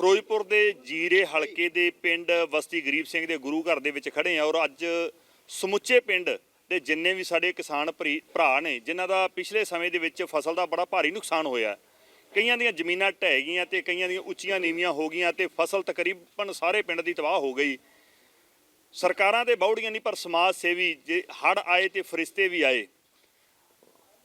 ਫਿਰੋਜ਼ਪੁਰ ਦੇ ਜੀਰੇ ਹਲਕੇ ਦੇ ਪਿੰਡ ਵਸਤੀ ਗਰੀਬ ਸਿੰਘ ਦੇ ਗੁਰੂ ਘਰ ਦੇ ਵਿੱਚ ਖੜੇ ਆ ਔਰ ਅੱਜ ਸਮੁੱਚੇ ਪਿੰਡ ਦੇ ਜਿੰਨੇ ਵੀ ਸਾਡੇ ਕਿਸਾਨ ਭਰੀ- ਭਰਾ ਨੇ, ਜਿਨ੍ਹਾਂ ਦਾ ਪਿਛਲੇ ਸਮੇਂ ਦੇ ਵਿੱਚ ਫਸਲ ਦਾ ਬੜਾ ਭਾਰੀ ਨੁਕਸਾਨ ਹੋਇਆ। ਕਈਆਂ ਦੀਆਂ ਜ਼ਮੀਨਾਂ ਢਹਿ ਗਈਆਂ ਤੇ ਕਈਆਂ ਦੀਆਂ ਉੱਚੀਆਂ ਨੀਵੀਆਂ ਹੋ ਗਈਆਂ ਤੇ ਫਸਲ ਤਕਰੀਬਨ ਸਾਰੇ ਪਿੰਡ ਦੀ ਤਬਾਹ ਹੋ ਗਈ। ਸਰਕਾਰਾਂ ਤੇ ਬੌੜੀਆਂ ਨਹੀਂ, ਪਰ ਸਮਾਜ ਸੇਵੀ ਜੇ ਹੜ ਆਏ ਤੇ ਫਰਿਸ਼ਤੇ ਵੀ ਆਏ।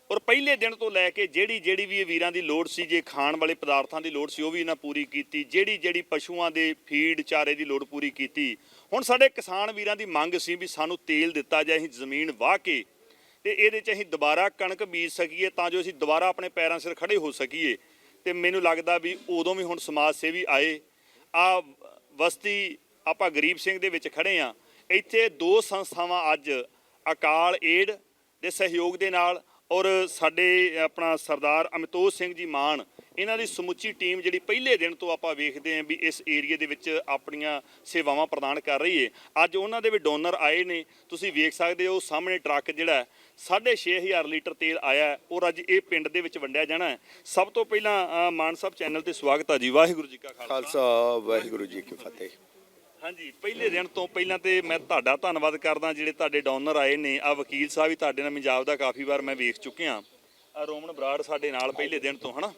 ਔਰ ਪਹਿਲੇ ਦਿਨ ਤੋਂ ਲੈ ਕੇ ਜਿਹੜੀ ਜਿਹੜੀ ਵੀ ਇਹ ਵੀਰਾਂ ਦੀ ਲੋੜ ਸੀ, ਜੇ ਖਾਣ ਵਾਲੇ ਪਦਾਰਥਾਂ ਦੀ ਲੋੜ ਸੀ, ਉਹ ਵੀ ਇਹਨਾਂ ਪੂਰੀ ਕੀਤੀ, ਜਿਹੜੀ ਜਿਹੜੀ ਪਸ਼ੂਆਂ ਦੇ ਫੀਡ ਚਾਰੇ ਦੀ ਲੋੜ ਪੂਰੀ ਕੀਤੀ। ਹੁਣ ਸਾਡੇ ਕਿਸਾਨ ਵੀਰਾਂ ਦੀ ਮੰਗ ਸੀ ਵੀ ਸਾਨੂੰ ਤੇਲ ਦਿੱਤਾ ਜਾਏ, ਅਸੀਂ ਜ਼ਮੀਨ ਵਾਹ ਕੇ ਤੇ ਇਹਦੇ 'ਚ ਅਸੀਂ ਦੁਬਾਰਾ ਕਣਕ ਬੀਜ ਸਕੀਏ ਤਾਂ ਜੋ ਅਸੀਂ ਦੁਬਾਰਾ ਆਪਣੇ ਪੈਰਾਂ ਸਿਰ ਖੜੇ ਹੋ ਸਕੀਏ। ਤੇ ਮੈਨੂੰ ਲੱਗਦਾ ਵੀ ਉਦੋਂ ਵੀ ਹੁਣ ਸਮਾਜ ਸੇਵੀ ਆਏ। ਆ ਵਸਤੀ ਆਪਾਂ ਗਰੀਬ ਸਿੰਘ ਦੇ ਵਿੱਚ ਖੜੇ ਆ। ਇੱਥੇ ਦੋ ਸੰਸਥਾਵਾਂ ਅੱਜ ਅਕਾਲ ਏਡ ਦੇ ਸਹਿਯੋਗ ਦੇ ਨਾਲ ਔਰ ਸਾਡੇ ਆਪਣਾ ਸਰਦਾਰ ਅਮਿਤੋਜ ਸਿੰਘ ਜੀ ਮਾਨ ਇਹਨਾਂ ਦੀ ਸਮੁੱਚੀ ਟੀਮ ਜਿਹੜੀ ਪਹਿਲੇ ਦਿਨ ਤੋਂ ਆਪਾਂ ਵੇਖਦੇ ਆਂ ਵੀ ਇਸ ਏਰੀਆ ਦੇ ਵਿੱਚ ਆਪਣੀਆਂ ਸੇਵਾਵਾਂ ਪ੍ਰਦਾਨ ਕਰ ਰਹੀ ਏ। ਅੱਜ ਉਹਨਾਂ ਦੇ ਵੀ ਡੋਨਰ ਆਏ ਨੇ। ਤੁਸੀਂ ਵੇਖ ਸਕਦੇ ਹੋ ਸਾਹਮਣੇ ਟਰੱਕ ਜਿਹੜਾ ਹੈ, ਸਾਢੇ ਛੇ ਹਜ਼ਾਰ ਲੀਟਰ ਤੇਲ ਆਇਆ ਔਰ ਅੱਜ ਇਹ ਪਿੰਡ ਦੇ ਵਿੱਚ ਵੰਡਿਆ ਜਾਣਾ ਹੈ। ਸਭ ਤੋਂ ਪਹਿਲਾਂ ਮਾਨ ਸਾਹਿਬ ਚੈਨਲ ਤੇ ਸਵਾਗਤ ਹੈ ਜੀ। ਵਾਹਿਗੁਰੂ ਜੀ ਕਾ ਖਾਲਸਾ ਵਾਹਿਗੁਰੂ ਜੀ ਕੀ ਫਤਿਹ। ਹਾਂਜੀ, ਪਹਿਲੇ ਦਿਨ ਤੋਂ ਪਹਿਲਾਂ ਤੇ ਮੈਂ ਤੁਹਾਡਾ ਧੰਨਵਾਦ ਕਰਦਾ, ਜਿਹੜੇ ਤੁਹਾਡੇ ਡੋਨਰ ਆਏ ਨੇ। ਆ ਵਕੀਲ ਸਾਹਿਬ ਵੀ ਤੁਹਾਡੇ ਨਾਲ ਪੰਜਾਬ ਦਾ ਕਾਫੀ ਵਾਰ ਮੈਂ ਵੇਖ ਚੁੱਕਿਆ। ਆ ਰੋਮਨ ਬਰਾੜ ਸਾਡੇ ਨਾਲ ਪਹਿਲੇ ਦਿਨ ਤੋਂ, ਹਨਾ?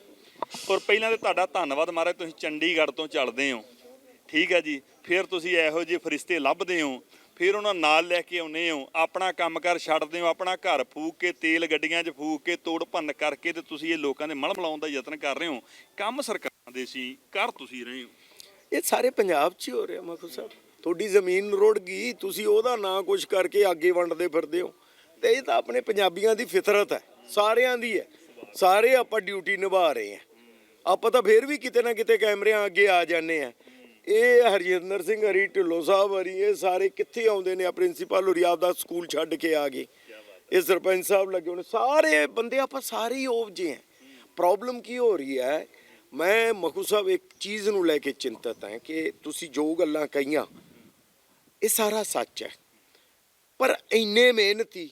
ਔਰ ਪਹਿਲਾਂ ਤੇ ਤੁਹਾਡਾ ਧੰਨਵਾਦ ਮਹਾਰਾਜ, ਤੁਸੀਂ ਚੰਡੀਗੜ੍ਹ ਤੋਂ ਚੱਲਦੇ ਹੋ। ਠੀਕ ਹੈ ਜੀ, ਫਿਰ ਤੁਸੀਂ ਇਹੋ ਜਿਹੇ ਫਰਿਸ਼ਤੇ ਲੱਭਦੇ ਹੋ, ਫਿਰ ਉਹਨਾਂ ਨਾਲ ਲੈ ਕੇ ਆਉਨੇ ਹੋ, ਆਪਣਾ ਕੰਮਕਾਰ ਛੱਡਦੇ ਹੋ, ਆਪਣਾ ਘਰ ਫੂਕ ਕੇ, ਤੇਲ ਗੱਡੀਆਂ 'ਚ ਫੂਕ ਕੇ, ਤੋੜ ਭੰਨ ਕਰਕੇ ਤੇ ਤੁਸੀਂ ਇਹ ਲੋਕਾਂ ਦੇ ਮਨ ਮਿਲਾਉਣ ਦਾ ਯਤਨ ਕਰ ਰਹੇ ਹੋ। ਕੰਮ ਸਰਕਾਰਾਂ ਦੇ ਸੀ ਕਰ ਤੁਸੀਂ ਰਹੇ ਹੋ। ਇਹ ਸਾਰੇ ਪੰਜਾਬ 'ਚ ਹੀ ਹੋ ਰਿਹਾ, ਮਖੂ ਸਾਹਿਬ। ਤੁਹਾਡੀ ਜ਼ਮੀਨ ਰੁੜ ਗਈ, ਤੁਸੀਂ ਉਹਦਾ ਨਾਂ ਕੁਛ ਕਰਕੇ ਅੱਗੇ ਵੰਡਦੇ ਫਿਰਦੇ ਹੋ। ਤੇ ਇਹ ਤਾਂ ਆਪਣੇ ਪੰਜਾਬੀਆਂ ਦੀ ਫਿਤਰਤ ਹੈ, ਸਾਰਿਆਂ ਦੀ ਹੈ। ਸਾਰੇ ਆਪਾਂ ਡਿਊਟੀ ਨਿਭਾ ਰਹੇ ਹਾਂ। ਆਪਾਂ ਤਾਂ ਫੇਰ ਵੀ ਕਿਤੇ ਨਾ ਕਿਤੇ ਕੈਮਰਿਆਂ ਅੱਗੇ ਆ ਜਾਂਦੇ ਆ ਇਹ ਹਰਜਿੰਦਰ ਸਿੰਘ ਹਰੀ, ਢਿੱਲੋਂ ਸਾਹਿਬ ਹਰੀ, ਇਹ ਸਾਰੇ ਕਿੱਥੇ ਆਉਂਦੇ ਨੇ ਆ ਪ੍ਰਿੰਸੀਪਲ ਹੁਰੀ, ਆਪਦਾ ਸਕੂਲ ਛੱਡ ਕੇ ਆ ਗਏ। ਇਹ ਸਰਪੰਚ ਸਾਹਿਬ ਲੱਗੇ ਹੋਣੇ, ਸਾਰੇ ਬੰਦੇ ਆਪਾਂ ਸਾਰੇ ਹੀ ਉਪਜੇ ਆ ਪ੍ਰੋਬਲਮ ਕੀ ਹੋ ਰਹੀ ਹੈ? ਮੈਂ ਮਖੂ ਸਾਹਿਬ ਇੱਕ ਚੀਜ਼ ਨੂੰ ਲੈ ਕੇ ਚਿੰਤਤ ਹਾਂ ਕਿ ਤੁਸੀਂ ਜੋ ਗੱਲਾਂ ਕਹੀਆਂ, ਇਹ ਸਾਰਾ ਸੱਚ ਹੈ। ਪਰ ਇੰਨੇ ਮਿਹਨਤੀ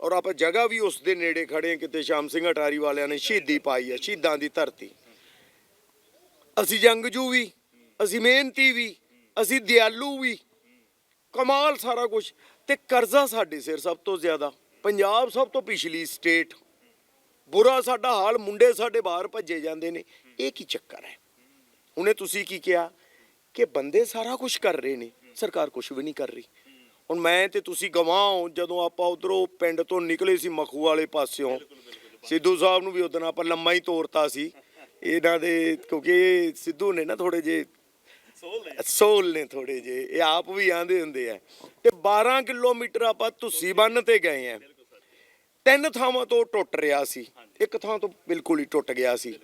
ਔਰ ਆਪਾਂ ਜਗ੍ਹਾ ਵੀ ਉਸ ਦੇ ਨੇੜੇ ਖੜੇ ਕਿਤੇ ਸ਼ਾਮ ਸਿੰਘ ਅਟਾਰੀ ਵਾਲਿਆਂ ਨੇ ਸ਼ਹੀਦੀ ਪਾਈ ਹੈ, ਸ਼ਹੀਦਾਂ ਦੀ ਧਰਤੀ। ਅਸੀਂ ਜੰਗਜੂ ਵੀ, ਅਸੀਂ ਮਿਹਨਤੀ ਵੀ, ਅਸੀਂ ਦਿਆਲੂ ਵੀ, ਕਮਾਲ ਸਾਰਾ ਕੁਝ ਤੇ ਕਰਜ਼ਾ ਸਾਡੇ ਸਿਰ ਸਭ ਤੋਂ ਜ਼ਿਆਦਾ। ਪੰਜਾਬ ਸਭ ਤੋਂ ਪਿਛਲੀ ਸਟੇਟ, ਬੁਰਾ ਸਾਡਾ ਹਾਲ, ਮੁੰਡੇ ਸਾਡੇ ਬਾਹਰ ਭੱਜੇ ਜਾਂਦੇ ਨੇ। ਇਹ ਕੀ ਚੱਕਰ ਹੈ? ਹੁਣੇ ਤੁਸੀਂ ਕੀ ਕਿਹਾ ਕਿ ਬੰਦੇ ਸਾਰਾ ਕੁਝ ਕਰ ਰਹੇ ਨੇ ਸਰਕਾਰ ਕੁਝ ਵੀ ਨਹੀਂ ਕਰ ਰਹੀ। ਹੁਣ ਮੈਂ ਤੇ ਤੁਸੀਂ ਗਵਾਹ ਜਦੋਂ ਆਪਾਂ ਉਧਰੋਂ ਪਿੰਡ ਤੋਂ ਨਿਕਲੇ ਸੀ ਮਖੂ ਵਾਲੇ ਪਾਸਿਓਂ ਸਿੱਧੂ ਸਾਹਿਬ ਨੂੰ ਵੀ ਉਦੋਂ ਆਪਾਂ ਲੰਮਾ ਹੀ ਤੋਰਤਾ ਸੀ। ਇਹਨਾਂ ਦੇ ਕਿਉਂਕਿ ਸਿੱਧੂ ਨੇ ਨਾ ਥੋੜੇ ਜੇ ਸੋਲ ਨੇ। ਥੋੜੇ ਜੇ ਇਹ ਆਪ ਵੀ ਆਂਦੇ ਹੁੰਦੇ ਆ। ਤੇ 12 ਕਿਲੋਮੀਟਰ ਆਪਾਂ ਤੁਸੀਂ ਬੰਨ ਤੇ ਗਏ ਆ। ਤਿੰਨ ਥਾਵਾਂ ਤੋਂ ਟੁੱਟ ਰਿਹਾ ਸੀ। ਇੱਕ ਥਾਂ ਤੋਂ ਬਿਲਕੁਲ ਹੀ ਟੁੱਟ ਗਿਆ ਸੀ।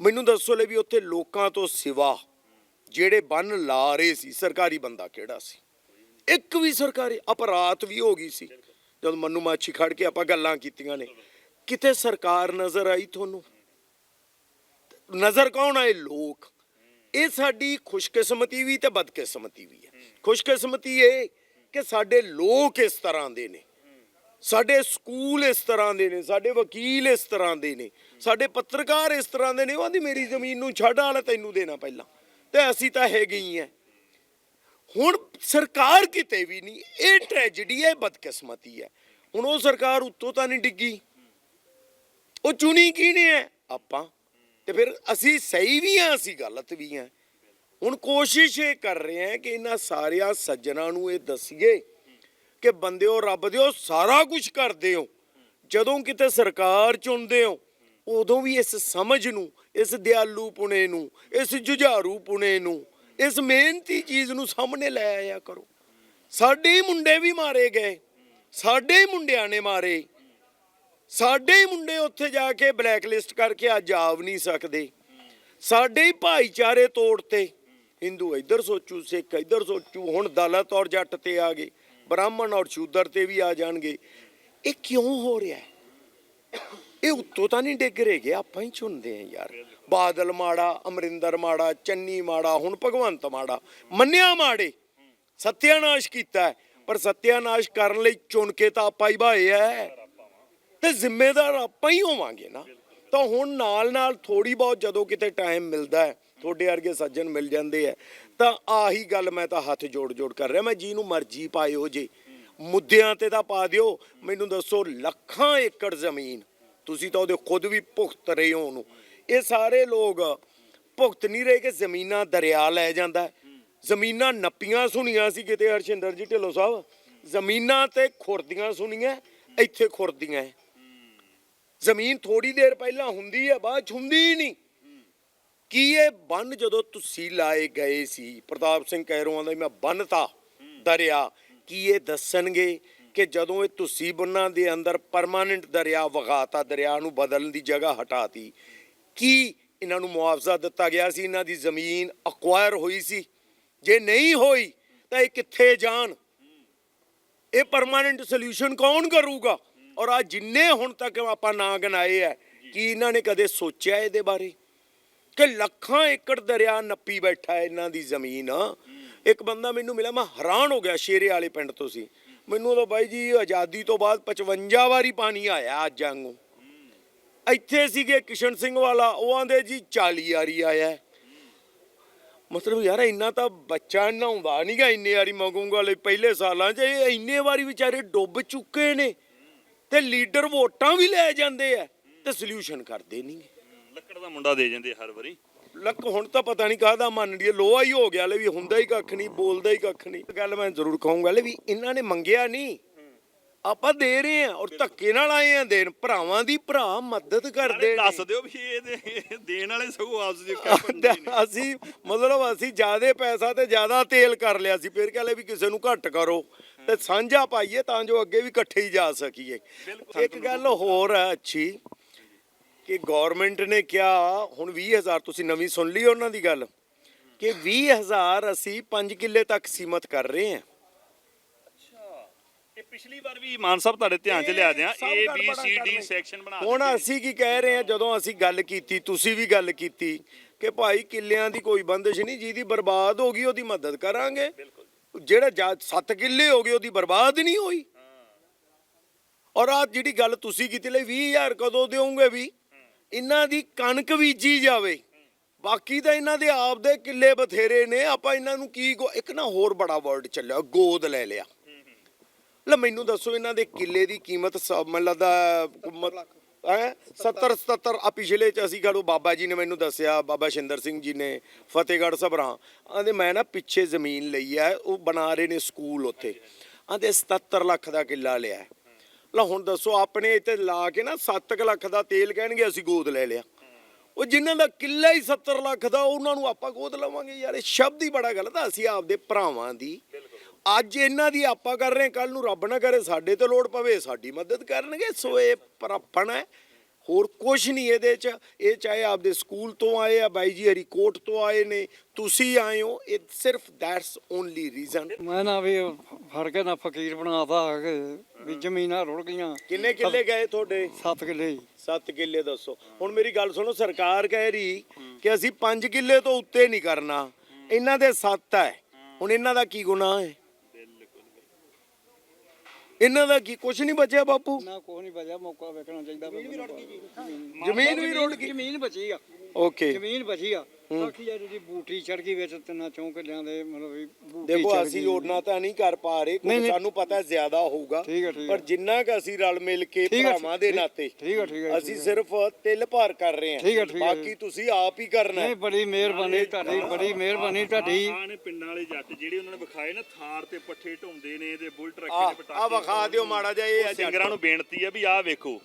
ਮੈਨੂੰ ਦੱਸੋ ਲੈ ਵੀ ਉੱਥੇ ਲੋਕਾਂ ਤੋਂ ਸਿਵਾ ਜਿਹੜੇ ਬੰਨ ਲਾ ਰਹੇ ਸੀ, ਸਰਕਾਰੀ ਬੰਦਾ ਕਿਹੜਾ ਸੀ? ਇੱਕ ਵੀ ਸਰਕਾਰੀ ਅਪਰਾਧ ਵੀ ਹੋ ਗਈ ਸੀ। ਜਦ ਮੰਨੂ ਮਾਛੀ ਖੜ ਕੇ ਆਪਾਂ ਗੱਲਾਂ ਕੀਤੀਆਂ ਨੇ, ਕਿਤੇ ਸਰਕਾਰ ਨਜ਼ਰ ਆਈ ਤੁਹਾਨੂੰ? ਨਜ਼ਰ ਕੌਣ ਆਏ? ਲੋਕ। ਇਹ ਸਾਡੀ ਖੁਸ਼ਕਿਸਮਤੀ ਵੀ ਤੇ ਬਦਕਿਸਮਤੀ ਵੀ ਹੈ। ਖੁਸ਼ਕਿਸਮਤੀ ਇਹ ਕਿ ਸਾਡੇ ਲੋਕ ਇਸ ਤਰ੍ਹਾਂ ਦੇ ਨੇ। ਸਾਡੇ ਸਕੂਲ ਇਸ ਤਰ੍ਹਾਂ ਦੇ ਨੇ, ਸਾਡੇ ਵਕੀਲ ਇਸ ਤਰ੍ਹਾਂ ਦੇ ਨੇ, ਸਾਡੇ ਪੱਤਰਕਾਰ ਇਸ ਤਰ੍ਹਾਂ ਦੇ ਨੇ, ਉਹ ਆਂਦੀ ਮੇਰੀ ਜ਼ਮੀਨ ਨੂੰ ਛੱਡ ਆਲਾ ਤੈਨੂੰ ਦੇਣਾ ਪਹਿਲਾਂ। ਤੇ ਅਸੀਂ ਤਾਂ ਹੈਗੇ ਹੀ ਆ ਹੁਣ ਸਰਕਾਰ ਕਿਤੇ ਵੀ ਨਹੀਂ, ਇਹ ਟ੍ਰੈਜੇਡੀ ਹੈ ਬਦਕਿਸਮਤੀ ਹੈ। ਹੁਣ ਉਹ ਸਰਕਾਰ ਉੱਤੋਂ ਤਾਂ ਨਹੀਂ ਡਿੱਗੀ। ਉਹ ਚੁਣੀ ਕਿਹਨੇ ਹੈ ਆਪਾਂ। ਤੇ ਫਿਰ ਅਸੀਂ ਸਹੀ ਵੀ ਆ ਅਸੀਂ ਗਲਤ ਵੀ ਆ ਹੁਣ ਕੋਸ਼ਿਸ਼ ਇਹ ਕਰ ਰਹੇ ਹਾਂ ਕਿ ਇਹਨਾਂ ਸਾਰਿਆਂ ਸੱਜਣਾ ਨੂੰ ਇਹ ਦਸੀਏ ਕਿ ਬੰਦਿਓ ਰੱਬ ਦਿਓ ਸਾਰਾ ਕੁਝ ਕਰਦੇ ਹੋ। ਜਦੋਂ ਕਿਤੇ ਸਰਕਾਰ ਚੁਣਦੇ ਹੋ, ਉਦੋਂ ਵੀ ਇਸ ਸਮਝ ਨੂੰ, ਇਸ ਦਿਆਲੂ ਪੁਣੇ ਨੂੰ, ਇਸ ਜੁਝਾਰੂ ਪੁਣੇ ਨੂੰ, ਇਸ ਮਿਹਨਤੀ ਚੀਜ਼ ਨੂੰ ਸਾਹਮਣੇ ਲੈ ਆਇਆ ਕਰੋ। ਸਾਡੇ ਹੀ ਮੁੰਡੇ ਵੀ ਮਾਰੇ ਗਏ। ਸਾਡੇ ਹੀ ਮੁੰਡਿਆਂ ਨੇ ਮਾਰੇ। ਸਾਡੇ ਹੀ ਮੁੰਡੇ ਉੱਥੇ ਜਾ ਕੇ ਬਲੈਕਲਿਸਟ ਕਰਕੇ ਅੱਜ ਆ ਵੀ ਨਹੀਂ ਸਕਦੇ। ਸਾਡੇ ਹੀ ਭਾਈਚਾਰੇ ਤੋੜਤੇ। ਹਿੰਦੂ ਇੱਧਰ ਸੋਚੂ, ਸਿੱਖ ਇੱਧਰ ਸੋਚੂ, ਹੁਣ ਦਲਤ ਔਰ ਜੱਟ ਤੇ ਆ ਗਏ। ਬ੍ਰਾਹਮਣ ਔਰ ਸ਼ੂਦਰ ਤੇ ਵੀ ਆ ਜਾਣਗੇ। ਇਹ ਕਿਉਂ ਹੋ ਰਿਹਾ ਹੈ? ਇਹ ਉੱਤੋਂ ਤਾਂ ਨਹੀਂ ਡਿੱਗ ਰਹੇ ਗੇ ਆਪਾਂ ਹੀ ਚੁਣਦੇ ਆ ਯਾਰ। ਬਾਦਲ ਮਾੜਾ, ਅਮਰਿੰਦਰ ਮਾੜਾ, ਚੰਨੀ ਮਾੜਾ, ਹੁਣ ਭਗਵੰਤ ਮਾੜਾ। ਮੰਨਿਆ ਮਾੜੇ? ਸਤਿਆਨਾਸ਼ ਕੀਤਾ ਪਰ ਸਤਿਆਨਾਸ਼ ਕਰਨ ਲਈ ਚੁਣ ਕੇ ਤਾਂ ਆਪਾਂ ਹੀ ਭਾਏ ਐ। ਤੇ ਜ਼ਿੰਮੇਦਾਰ ਆਪਾਂ ਹੀ ਹੋਵਾਂਗੇ ਨਾ। ਤਾਂ ਹੁਣ ਨਾਲ ਨਾਲ ਥੋੜੀ ਬਹੁਤ ਜਦੋਂ ਕਿਤੇ ਟਾਈਮ ਮਿਲਦਾ ਹੈ, ਤੁਹਾਡੇ ਵਰਗੇ ਸੱਜਣ ਮਿਲ ਜਾਂਦੇ ਆ ਤਾਂ ਆਹੀ ਗੱਲ ਮੈਂ ਤਾਂ ਹੱਥ ਜੋੜ ਜੋੜ ਕਰ ਰਿਹਾ। ਮੈਂ ਜਿਹਨੂੰ ਮਰਜ਼ੀ ਪਾਇਓ ਜੇ। ਮੁੱਦਿਆਂ ਤੇ ਤਾਂ ਪਾ ਦਿਓ। ਮੈਨੂੰ ਦੱਸੋ, ਲੱਖਾਂ ਏਕੜ ਜ਼ਮੀਨ। ਤੁਸੀਂ ਤਾਂ ਉਹਦੇ ਖੁਦ ਵੀ ਭੁਗਤ ਰਹੇ ਹੋ ਉਹਨੂੰ। ਇਹ ਸਾਰੇ ਲੋਕ ਭੁਗਤ ਨਹੀਂ ਰਹੇ ਕਿ ਜ਼ਮੀਨਾਂ ਦਰਿਆ ਲੈ ਜਾਂਦਾ ਜ਼ਮੀਨਾਂ ਨੱਪੀਆਂ ਸੁਣੀਆਂ ਸੀ ਕਿਤੇ ਹਰਸ਼ਿੰਦਰ ਜੀ ਢਿੱਲੋਂ ਸਾਹਿਬ। ਜ਼ਮੀਨਾਂ ਤੇ ਖੁਰਦੀਆਂ ਸੁਣੀਆਂ, ਇੱਥੇ ਖੁਰਦੀਆਂ ਜ਼ਮੀਨ ਥੋੜੀ ਦੇਰ ਪਹਿਲਾਂ ਹੁੰਦੀ ਹੈ, ਬਾਅਦ ਚ ਹੁੰਦੀ ਹੀ ਨਹੀਂ। ਕੀ ਇਹ ਬੰਨ ਜਦੋਂ ਤੁਸੀਂ ਲਾਏ ਗਏ ਸੀ? ਪ੍ਰਤਾਪ ਸਿੰਘ ਕਹਿਰੋਂ ਦਾ ਮੈਂ ਬੰਨਤਾ ਦਰਿਆ। ਕੀ ਇਹ ਦੱਸਣਗੇ ਕਿ ਜਦੋਂ ਇਹ ਤੁਸੀਂ ਬੰਨਾਂ ਦੇ ਅੰਦਰ ਪਰਮਾਨੈਂਟ ਦਰਿਆ ਵਗਾਤਾ ਦਰਿਆ ਨੂੰ ਬਦਲਣ ਦੀ ਜਗ੍ਹਾ ਹਟਾਤੀ ਕੀ ਇਹਨਾਂ ਨੂੰ ਮੁਆਵਜ਼ਾ ਦਿੱਤਾ ਗਿਆ ਸੀ? ਇਹਨਾਂ ਦੀ ਜ਼ਮੀਨ ਅਕਵਾਇਰ ਹੋਈ ਸੀ? ਜੇ ਨਹੀਂ ਹੋਈ, ਤਾਂ ਇਹ ਕਿੱਥੇ ਜਾਣ? ਇਹ ਪਰਮਾਨੈਂਟ ਸੋਲੂਸ਼ਨ ਕੌਣ ਕਰੂਗਾ? ਔਰ ਆ ਜਿੰਨੇ ਹੁਣ ਤੱਕ ਆਪਾਂ ਨਾਂ ਗਨਾਏ ਆ ਕੀ ਇਹਨਾਂ ਨੇ ਕਦੇ ਸੋਚਿਆ ਇਹਦੇ ਬਾਰੇ? ਕਿ ਲੱਖਾਂ ਏਕੜ ਦਰਿਆ ਨੱਪੀ ਬੈਠਾ ਹੈ ਇਹਨਾਂ ਦੀ ਜ਼ਮੀਨ। ਇੱਕ ਬੰਦਾ ਮੈਨੂੰ ਮਿਲਿਆ, ਮੈਂ ਹੈਰਾਨ ਹੋ ਗਿਆ ਸ਼ੇਰੇ ਵਾਲੇ ਪਿੰਡ ਤੋਂ ਸੀ। ਮੈਨੂੰ ਤਾਂ ਬਾਈ ਜੀ ਆਜ਼ਾਦੀ ਤੋਂ ਬਾਅਦ 55 ਵਾਰੀ ਪਾਣੀ ਆਇਆ ਅੱਜ ਵਾਂਗੂ। ਇੱਥੇ ਸੀਗੇ ਕਿਸ਼ਨ ਸਿੰਘ ਵਾਲਾ, ਉਹ ਆਂਦੇ ਜੀ 40 ਵਾਰੀ ਆਇਆ ਮਤਲਬ ਯਾਰ ਇੰਨਾ ਤਾਂ ਬੱਚਾ ਨਹਾਉਂਦਾ ਨਹੀਂਗਾ ਇੰਨੇ ਵਾਰੀ ਮੰਗੂਗਾ ਲਈ ਪਹਿਲੇ ਸਾਲਾਂ 'ਚ, ਇਹ ਇੰਨੇ ਵਾਰੀ ਵਿਚਾਰੇ ਡੁੱਬ ਚੁੱਕੇ ਨੇ ਤੇ ਲੀਡਰ ਵੋਟਾਂ ਵੀ ਲੈ ਜਾਂਦੇ ਆ ਤੇ ਸੋਲੂਸ਼ਨ ਕਰਦੇ ਨਹੀਂ ਲੱਕੜ ਦਾ ਮੁੰਡਾ ਦੇ ਜਾਂਦੇ ਹਰ ਵਾਰੀ। ਲੱਕ ਹੁਣ ਤਾਂ ਪਤਾ ਨਹੀਂ ਕਾਹਦਾ ਮੰਨ ਲਈਏ ਲੋਹਾ ਹੀ ਹੋ ਗਿਆ ਲੈ ਵੀ ਹੁੰਦਾ ਹੀ ਕੱਖ ਨਹੀਂ ਬੋਲਦਾ ਹੀ ਕੱਖ ਨਹੀਂ। ਗੱਲ ਮੈਂ ਜ਼ਰੂਰ ਕਹੂੰਗਾ ਲੈ ਵੀ ਇਹਨਾਂ ਨੇ ਮੰਗਿਆ ਨਹੀਂ। ਆਪਾਂ ਦੇ ਰਹੇ ਆ ਔਰ ਧੱਕੇ ਨਾਲ ਆਏ ਆ ਦੇਣ। ਭਰਾਵਾਂ ਦੀ ਭਰਾ ਮਦਦ ਕਰਦੇ ਨੇ ਦੱਸ ਦਿਓ ਵੀ ਇਹ ਦੇ- ਦੇਣ ਵਾਲੇ ਸਗੋਂ ਆਪਸ ਕੱਪੜੇ ਨੇ ਅਸੀਂ ਮਤਲਬ ਅਸੀਂ ਜਿਆਦੇ ਪੈਸਾ ਤੇ ਜ਼ਿਆਦਾ ਤੇਲ ਕਰ ਲਿਆ ਸੀ। ਫਿਰ ਕਹਿੰਦੇ ਵੀ ਕਿਸੇ ਨੂੰ ਘੱਟ ਕਰੋ ਤੇ ਸਾਂਝਾ ਪਾਈਏ ਤਾਂ ਜੋ ਅੱਗੇ ਵੀ ਇਕੱਠੇ ਹੀ ਜਾ ਸਕੀਏ। ਇੱਕ ਗੱਲ ਹੋਰ ਹੈ ਅੱਛੀ। ਕਿ ਗਵਰਨਮੈਂਟ ਨੇ ਕਿਹਾ ਹੁਣ 20000 ਤੁਸੀਂ ਨਵੀਂ ਸੁਣ ਲਈ ਉਹਨਾਂ ਦੀ ਗੱਲ ਕਿ 20000 ਅਸੀਂ 5 ਕਿੱਲੇ ਤੱਕ ਸੀਮਤ ਕਰ ਰਹੇ ਹਾਂ। ਇਹ ਪਿਛਲੀ ਵਾਰ ਵੀ ਮਾਨ ਸਾਹਿਬ ਤੁਹਾਡੇ ਧਿਆਨ 'ਚ ਲਿਆ ਦਿਆਂ A B C D. Section ਬਣਾ ਹੁਣ। ਅਸੀਂ ਕੀ ਕਹਿ ਰਹੇ ਹਾਂ ਜਦੋਂ ਅਸੀਂ ਗੱਲ ਕੀਤੀ ਤੁਸੀਂ ਵੀ ਗੱਲ ਕੀਤੀ ਕਿ ਭਾਈ ਕਿੱਲਿਆਂ ਦੀ ਕੋਈ ਬੰਦਿਸ਼ ਨਹੀਂ ਜਿਹਦੀ ਬਰਬਾਦ ਹੋ ਗਈ ਉਹਦੀ ਮਦਦ ਕਰਾਂਗੇ। ਜਿਹੜਾ 7 ਕਿੱਲੇ ਹੋ ਗਏ ਉਹਦੀ ਬਰਬਾਦ ਨਹੀਂ ਹੋਈ। ਔਰ ਆ ਜਿਹੜੀ ਗੱਲ ਤੁਸੀਂ ਕੀਤੀ ਲਈ 20000 ਕਦੋਂ ਦਿਓਗੇ ਵੀ? ਇਹਨਾਂ ਦੀ ਕਣਕ ਬੀਜੀ ਜਾਵੇ। ਬਾਕੀ ਤਾਂ ਇਹਨਾਂ ਦੇ ਆਪ ਦੇ ਕਿੱਲੇ ਬਥੇਰੇ ਨੇ, ਆਪਾਂ ਇਹਨਾਂ ਨੂੰ ਕੀ ਗੋ- ਇੱਕ ਨਾ ਹੋਰ ਬੜਾ ਵਰਡ ਚੱਲਿਆ, ਗੋਦ ਲੈ ਲਿਆ। ਲੈ ਮੈਨੂੰ ਦੱਸੋ ਇਹਨਾਂ ਦੇ ਕਿੱਲੇ ਦੀ ਕੀਮਤ ਸ- ਮੈਨੂੰ ਲੱਗਦਾ ਹੈ? 70 77 ਆ ਪਿਛਲੇ ਚ ਅਸੀਂ ਗੜੋ ਬਾਬਾ ਜੀ ਨੇ ਮੈਨੂੰ ਦੱਸਿਆ, ਬਾਬਾ ਸ਼ਿੰਦਰ ਸਿੰਘ ਜੀ ਨੇ, ਫਤਿਹਗੜ੍ਹ ਸਭਰਾ ਆਂਦੇ ਮੈਂ ਨਾ ਪਿੱਛੇ ਜ਼ਮੀਨ ਲਈ ਹੈ, ਉਹ ਬਣਾ ਰਹੇ ਨੇ ਸਕੂਲ ਉੱਥੇ। ਆਂਦੇ 77 ਲੱਖ ਦਾ ਕਿੱਲਾ ਲਿਆ ਹੈ। ਲੈ ਹੁਣ ਦੱਸੋ, ਆਪਣੇ ਇੱਥੇ ਲਾ ਕੇ ਨਾ 7 ਲੱਖ ਦਾ ਤੇਲ ਕਹਿਣਗੇ, ਅਸੀਂ ਗੋਦ ਲੈ ਲਿਆ। ਉਹ ਜਿਨ੍ਹਾਂ ਦਾ ਕਿੱਲਾ ਹੀ 70 ਲੱਖ ਦਾ, ਉਹਨਾਂ ਨੂੰ ਆਪਾਂ ਗੋਦ ਲਵਾਂਗੇ ਯਾਰ। ਇਹ ਸ਼ਬਦ ਹੀ ਬੜਾ ਗਲਤ ਆ, ਅਸੀਂ ਆਪਦੇ ਭਰਾਵਾਂ ਦੀ। ਅੱਜ ਇਹਨਾਂ ਦੀ ਆਪਾਂ ਕਰ ਰਹੇ ਕੱਲ ਨੂੰ ਰੱਬ ਨਾ ਕਰੇ, ਸਾਡੇ ਤੇ ਲੋੜ ਪਵੇ, ਸਾਡੀ ਮਦਦ ਕਰਨਗੇ, ਸੋ ਇਹ ਪਰਪਣ ਹੈ। ਹੋਰ ਕੁਝ ਨਹੀਂ ਇਹਦੇ ਚ। ਇਹ ਚਾਹੇ ਆਪਦੇ ਸਕੂਲ ਤੋਂ ਆਏ ਆ ਬਾਈ ਜੀ ਹਰੀਕੋਟ ਤੋਂ ਆਏ ਨੇ ਤੁਸੀਂ ਆਏ ਹੋ ਇਹ ਸਿਰਫ ਦੈਟਸ ਓਨਲੀ ਰੀਜ਼ਨ ਮੈਂ ਨਾ ਵੀ ਫੜ ਕੇ ਨਾ ਫਕੀਰ ਬਣਾਤਾ ਕਿ ਵੀ ਜ਼ਮੀਨਾਂ ਰੁੜ ਗਈਆਂ। ਕਿੰਨੇ ਕਿੱਲੇ ਗਏ ਤੁਹਾਡੇ? 7 ਕਿੱਲੇ ਹੀ। 7 ਕਿੱਲੇ ਦੱਸੋ। ਹੁਣ ਮੇਰੀ ਗੱਲ ਸੁਣੋ ਸਰਕਾਰ ਕਹਿ ਰਹੀ ਕਿ ਅਸੀਂ 5 ਕਿੱਲੇ ਤੋਂ ਉੱਤੇ ਨਹੀਂ ਕਰਨਾ। ਇਹਨਾਂ ਦੇ 7 ਹੈ। ਹੁਣ ਇਹਨਾਂ ਦਾ ਕੀ ਗੁਨਾਹ ਹੈ? ਇਹਨਾਂ ਦਾ ਕੀ ਕੁਝ ਨਹੀਂ ਬਚਿਆ ਬਾਪੂ? ਨਾ ਕੋਈ ਨਹੀਂ ਬਚਿਆ ਮੌਕਾ ਵੇਖਣਾ ਚਾਹੀਦਾ ਜ਼ਮੀਨ ਵੀ ਰੁੜ ਗਈ। ਜ਼ਮੀਨ ਵੀ ਰੁੜ ਗਈ। ਜ਼ਮੀਨ ਬਚੀ ਆ। ਓਕੇ। ਜ਼ਮੀਨ ਬਚੀ ਆ। ਬਾਕੀ ਯਾਰ ਉਹਦੀ ਬੂਟੀ ਚੜ ਗਈ ਵਿੱਚ ਤਿੰਨਾਂ ਚੌਂ ਕਿੱਲਿਆਂ ਦੇ ਮਤਲਬ ਵੀ ਬੂਟੀ ਦੇਖੋ ਚੜ੍ਹ ਅਸੀਂ ਗਈ। ਉਹਨਾਂ ਤਾਂ ਨਹੀਂ ਕਰ ਪਾ ਰਹੇ ਨਹੀਂ, ਕਿਉਂਕਿ ਨਹੀਂ। ਸਾਨੂੰ ਪਤਾ ਜ਼ਿਆਦਾ ਹੋਊਗਾ ਠੀਕ ਹੈ, ਠੀਕ ਪਰ। ਜਿੰਨਾ ਕਿ ਅਸੀਂ ਰਲ ਮਿਲ ਕੇ ਠੀਕ ਹੈ, ਭਰਾਵਾਂ ਦੇ ਠੀਕ- ਨਾਤੇ ਠੀਕ ਹੈ, ਠੀਕ ਹੈ, ਅਸੀਂ ਠੀਕ ਹੈ। ਸਿਰਫ ਤਿਲ ਭਾਰ ਕਰ ਰਹੇ ਠੀਕ ਹੈ, ਹਾਂ ਠੀਕ ਹੈ। ਬਾਕੀ ਤੁਸੀਂ ਆਪ ਹੀ ਕਰਨਾ ਨਹੀਂ ਹੈ ਬੜੀ ਮਿਹਰਬਾਨੀ ਤੁਹਾਡੀ ਬੜੀ ਮਿਹਰਬਾਨੀ ਤੁਹਾਡੀ ਆਹ ਨੇ ਪਿੰਡਾਂ ਵਾਲੇ ਜੱਟ ਜਿਹੜੇ ਉਹਨਾਂ ਨੇ ਵਿਖਾਏ ਨਾ ਥਾਰ ਤੇ ਪੱਠੇ ਢਾਉਂਦੇ ਨੇ ਤੇ ਬੁਲਟ ਰੱਖੇ ਆ ਨੇ ਪਟਾਕੇ ਆ ਵਿਖਾ ਦਿਓ ਮਾੜਾ ਜਿਹਾ ਇਹ ਆ ਜੱਟ। ਸਿੰਗਰਾਂ ਨੂੰ ਬੇਨਤੀ ਆ ਵੀ ਆਹ ਵੇਖੋ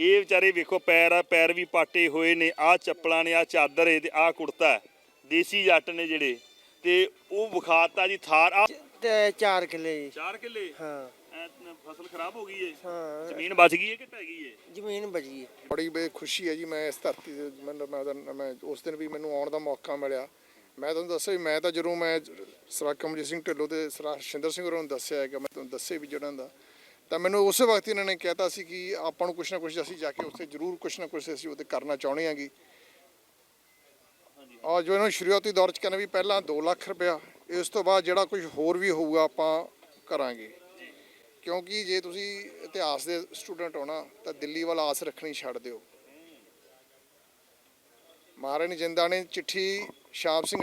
ਇਹ ਵਿਚਾਰੇ ਵੇਖੋ ਪੈਰ ਆ ਪੈਰ ਵੀ ਪਾਟੇ ਹੋਏ ਨੇ ਆਹ ਚੱਪਲਾਂ ਨੇ ਆਹ ਚਾਦਰ ਹੈ ਤੇ ਆਹ ਕੁੜਤਾ ਹੈ। ਦੇਸੀ ਜੱਟ ਨੇ ਜਿਹੜੇ। ਤੇ ਉਹ ਵਿਖਾਤਾ ਜੀ ਥਾਰ। ਆ ਤੇ 4 ਕਿੱਲੇ ਜੀ। 4 ਕਿੱਲੇ? ਹਾਂ। ਐ ਫਸਲ ਖਰਾਬ ਹੋ ਗਈ ਏ। ਹਾਂ। ਜ਼ਮੀਨ ਬਚ ਗਈ ਏ ਕਿ ਢਹਿ ਗਈ ਏ? ਜ਼ਮੀਨ ਬਚੀ ਹੈ ਬੜੀ ਬੇ ਖੁਸ਼ੀ ਹੈ ਜੀ ਮੈਂ ਇਸ ਧਰਤੀ ਤੇ ਮੈਨੂੰ ਮੈਂ ਉਹਦਾ- ਮੈਂ ਉਸ ਦਿਨ ਵੀ ਮੈਨੂੰ ਆਉਣ ਦਾ ਮੌਕਾ ਮਿਲਿਆ। ਮੈਂ ਤੁਹਾਨੂੰ ਦੱਸਿਆ ਵੀ ਮੈਂ ਤਾਂ ਜਦੋਂ ਮੈਂ ਸਰਾ ਕਮਜੀਤ ਸਿੰਘ ਢਿੱਲੋਂ ਤੇ ਸਰਾ ਸ਼ਿੰਦਰ ਸਿੰਘ ਹੋਰਾਂ ਨੂੰ ਦੱਸਿਆ ਹੈ ਕਿ ਮੈਂ ਤੁਹਾਨੂੰ ਦੱਸੇ ਵੀ ਜਿਹੜਾ ਦਾ ਤਾਂ ਮੈਨੂੰ ਉਸੇ ਵਕਤ ਇਹਨਾਂ ਨੇ ਕਹਿਤਾ ਸੀ ਕਿ ਆਪਾਂ ਨੂੰ ਕੁਛ ਨਾ ਕੁਛ ਅਸੀਂ ਜਾ ਕੇ ਉੱਥੇ ਜ਼ਰੂਰ ਕੁਛ ਨਾ ਕੁਛ ਅਸੀਂ ਉਹਤੇ ਕਰਨਾ ਚਾਹੁੰਦੇ ਹਾਂਗੇ। ਆ ਜੋ ਇਹਨਾਂ ਸ਼ੁਰੂਆਤੀ ਦੌਰ ਚ ਕਹਿੰਦੇ ਵੀ ਪਹਿਲਾਂ 2 ਲੱਖ ਰੁਪਇਆ ਇਸ ਤੋਂ ਬਾਅਦ ਜਿਹੜਾ ਕੁਝ ਹੋਰ ਵੀ ਹੋਊਗਾ ਆਪਾਂ ਕਰਾਂਗੇ। ਕਿਉਂਕਿ ਜੇ ਤੁਸੀਂ ਇਤਿਹਾਸ ਦੇ ਸਟੂਡੈਂਟ ਹੋਣਾ ਤਾਂ ਦਿੱਲੀ ਵੱਲ ਆਸ ਰੱਖਣੀ ਛੱਡ ਦਿਓ। ਮਹਾਰਾਣੀ ਜਿੰਦਾ ਨੇ ਚਿੱਠੀ ਸ਼ਾਮ ਸਿੰਘ